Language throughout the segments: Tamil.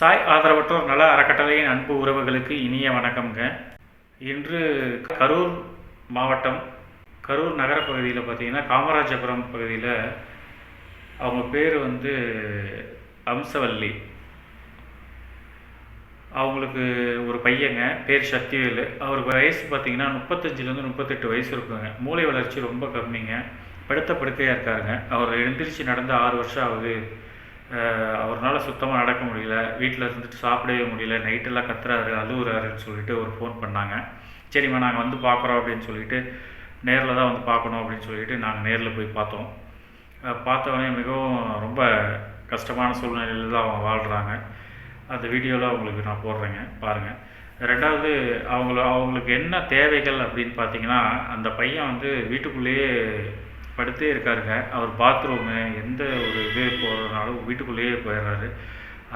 சாய் ஆதரவற்றோர் நல அறக்கட்டளையின் அன்பு உறவுகளுக்கு இனிய வணக்கம்ங்க. இன்று கரூர் மாவட்டம் கரூர் நகர பகுதியில் பார்த்தீங்கன்னா காமராஜபுரம் பகுதியில் அவங்க பேர் வந்து அம்சவல்லி. அவங்களுக்கு ஒரு பையங்க பேர் சக்திவேலு அவருக்கு வயசு பார்த்தீங்கன்னா முப்பத்தஞ்சிலேருந்து முப்பத்தெட்டு வயசு இருக்குங்க. மூளை வளர்ச்சி ரொம்ப கம்மிங்க. படுத்த படுக்கையாக இருக்காருங்க. அவர் எழுந்திரிச்சு நடந்து ஆறு வருஷம் ஆகுது. அவரால் அவர்னால சுத்தமாக நடக்க முடியல. வீட்டில் இருந்துட்டு சாப்பிடவே முடியல. நைட்டெல்லாம் கத்துறாரு அழுகுறாருன்னு சொல்லிட்டு ஒரு ஃபோன் பண்ணாங்க. சரிம்மா நாங்கள் வந்து பார்க்குறோம் அப்படின்னு சொல்லிட்டு நேரில் தான் வந்து பார்க்கணும் அப்படின்னு சொல்லிட்டு நாங்கள் நேரில் போய் பார்த்தோம். பார்த்தவொடனே மிகவும் ரொம்ப கஷ்டமான சூழ்நிலையில் தான் அவங்க வாழ்கிறாங்க அந்த வீடியோவில் அவங்களுக்கு நான் போடுறேங்க பாருங்கள் ரெண்டாவது அவங்கள அவங்களுக்கு என்ன தேவைகள் அப்படின்னு பார்த்தீங்கன்னா அந்த பையன் வந்து வீட்டுக்குள்ளேயே படுத்தே இருக்காருங்க. அவர் பாத்ரூமு எந்த ஒரு இது போகிறதுனாலும் வீட்டுக்குள்ளேயே போயிடுறாரு.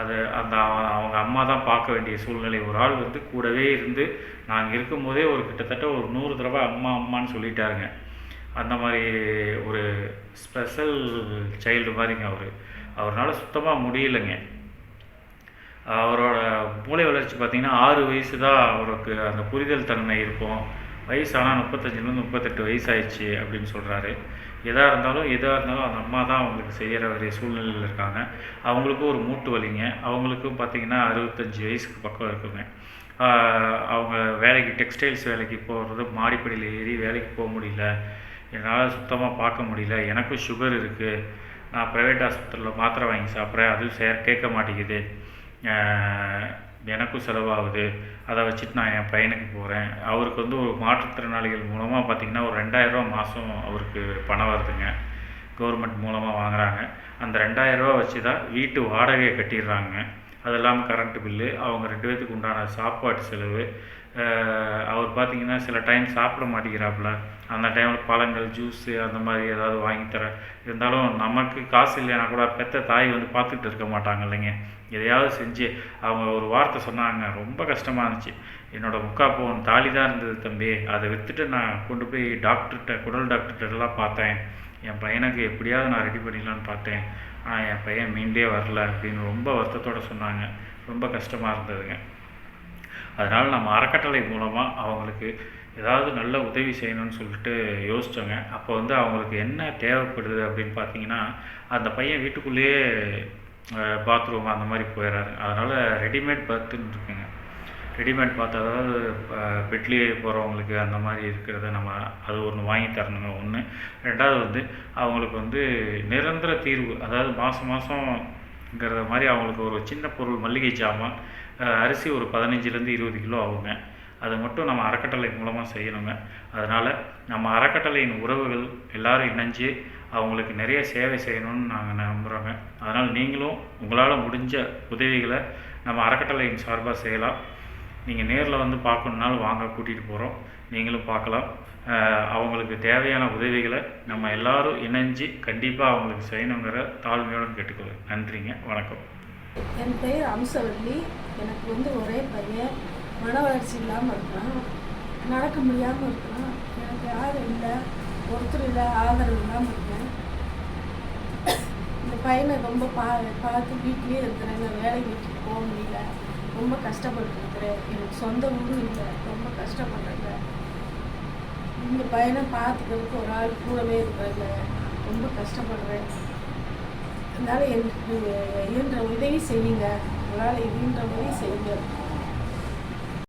அது அந்த அவங்க அம்மா தான் பார்க்க வேண்டிய சூழ்நிலை. ஒரு ஆள் வந்து கூடவே இருந்து நாங்கள் இருக்கும்போதே ஒரு கிட்டத்தட்ட ஒரு நூறு தடவை அம்மா அம்மான்னு சொல்லிட்டாருங்க. அந்த மாதிரி ஒரு ஸ்பெஷல் சைல்டு மாதிரிங்க அவர். அவரால் சுத்தமாக முடியலைங்க. அவரோட மூளை வளர்ச்சி பார்த்தீங்கன்னா ஆறு வயசு தான் அவருக்கு அந்த புரிதல் தன்மை இருக்கும். வயசானால் முப்பத்தஞ்சுலேருந்து முப்பத்தெட்டு வயசாயிடுச்சு அப்படின்னு சொல்கிறாரு எதாக இருந்தாலும் எதாக இருந்தாலும் அந்த அம்மா தான் அவங்களுக்கு செய்கிற ஒரு சூழ்நிலையில் இருக்காங்க. அவங்களுக்கும் ஒரு மூட்டு வலிங்க. அவங்களுக்கும் பார்த்திங்கன்னா அறுபத்தஞ்சி வயசுக்கு பக்கம் இருக்குங்க. அவங்க வேலைக்கு டெக்ஸ்டைல்ஸ் வேலைக்கு போகிறது மாடிப்படியில் ஏறி வேலைக்கு போக முடியல. என்னால் சுத்தமாக பார்க்க முடியல. எனக்கும் சுகர் இருக்குது நான் ப்ரைவேட் ஹாஸ்பிட்டலில் மாத்திரை வாங்கி சாப்பிட்றேன். அதுவும் சே கேட்க மாட்டேங்குது. எனக்கும் செலவாகுது. அதை வச்சுட்டு நான் என் பையனுக்கு போகிறேன் அவருக்கு வந்து ஒரு மாற்றுத்திறனாளிகள் மூலமாக பார்த்திங்கன்னா ஒரு ரெண்டாயிரரூவா மாதம் அவருக்கு பணம் வருதுங்க. கவர்மெண்ட் மூலமாக வாங்குறாங்க. அந்த ரெண்டாயிரரூவா வச்சு தான் வீட்டு வாடகையை கட்டிடுறாங்க. அது இல்லாமல் கரண்ட்டு பில்லு அவங்க ரெண்டு பேர்த்துக்கு உண்டான சாப்பாட்டு செலவு. அவர் பார்த்தீங்கன்னா சில டைம் சாப்பிட மாட்டேங்கிறாப்புல. அந்த டைமில் பழங்கள் ஜூஸு அந்த மாதிரி ஏதாவது வாங்கி தரேன் இருந்தாலும் நமக்கு காசு இல்லைன்னா கூட பெத்த தாய் வந்து பார்த்துட்டு இருக்க மாட்டாங்க இல்லைங்க. எதையாவது செஞ்சு அவங்க ஒரு வார்த்தை சொன்னாங்க. ரொம்ப கஷ்டமாக இருந்துச்சு. என்னோட முக்கா போன் தாலி தான் இருந்தது தம்பி. அதை விற்றுட்டு நான் கொண்டு போய் டாக்டர்கிட்ட குடல் டாக்டர்கிட்ட எல்லாம் பார்த்தேன். என் பையனுக்கு எப்படியாவது நான் ரெடி பண்ணிடலான்னு பார்த்தேன். ஆனால் என் பையன் மீண்டே வரல அப்படின்னு ரொம்ப வருத்தத்தோடு சொன்னாங்க. ரொம்ப கஷ்டமாக இருந்ததுங்க. அதனால் நம்ம அறக்கட்டளை மூலமாக அவங்களுக்கு ஏதாவது நல்ல உதவி செய்யணும்னு சொல்லிட்டு யோசித்தோங்க அப்போ வந்து அவங்களுக்கு என்ன தேவைப்படுது அப்படின்னு பார்த்தீங்கன்னா அந்த பையன் வீட்டுக்குள்ளேயே பாத்ரூம் அந்த மாதிரி போயிடுறாரு அதனால் ரெடிமேட் பர்த்துன்னு இருக்குங்க. ரெடிமேட் பார்த்தா அதாவது பெட்லேயே போகிறவங்களுக்கு அந்த மாதிரி இருக்கிறத நம்ம அது ஒன்று வாங்கி தரணுங்க. ஒன்று ரெண்டாவது வந்து அவங்களுக்கு வந்து நிரந்தர தீர்வு அதாவது மாதம் மாதங்கிறத மாதிரி அவங்களுக்கு ஒரு சின்ன பொருள் மல்லிகை ஜாமான் அரிசி ஒரு பதினஞ்சுலேருந்து இருபது கிலோ ஆகுங்க. அதை மட்டும் நம்ம அறக்கட்டளை மூலமாக செய்யணுங்க. அதனால் நம்ம அறக்கட்டளையின் உறவுகள் எல்லோரும் இணைஞ்சு அவங்களுக்கு நிறைய சேவை செய்யணும்னு நாங்கள் நம்புகிறோங்க அதனால் நீங்களும் உங்களால் முடிஞ்ச உதவிகளை நம்ம அறக்கட்டளையின் சார்பாக செய்யலாம். நீங்கள் நேரில் வந்து பார்க்கணுன்னாலும் வாங்க கூட்டிகிட்டு போகிறோம் நீங்களும் பார்க்கலாம். அவங்களுக்கு தேவையான உதவிகளை நம்ம எல்லாரும் இணைஞ்சு கண்டிப்பாக அவங்களுக்கு செய்யணுங்கிற தாழ்மையோடு கேட்டுக்கொள்ளுங்க நன்றிங்க. வணக்கம். என் பெயர் அம்சவல்லி. எனக்கு வந்து ஒரே பையன். மன வளர்ச்சி இல்லாமல் இருக்கிறான் நடக்க முடியாமல் இருக்கிறான் எனக்கு யாரும் இல்லை. ஒருத்தர் இல்லை. ஆதரவு இல்லாமல் இருக்கேன். இந்த பையனை ரொம்ப பா பார்த்து வீட்லேயே இருக்கிறேன். வேலைக்கு வேலை வீட்டுக்கு போக முடியல. ரொம்ப கஷ்டப்பட்டு எனக்கு சொந்த ஊரும் இல்லை. ரொம்ப கஷ்டப்படுறேங்க இந்த பையனை பார்த்துக்கிறதுக்கு ஒரு ஆள் கூடவே இருக்கிறாங்க ரொம்ப கஷ்டப்படுறேன். அதனால் எனக்கு இயன்ற உதவி செய்யுங்க. உங்களால் இயன்ற உதவி செய்யுங்க.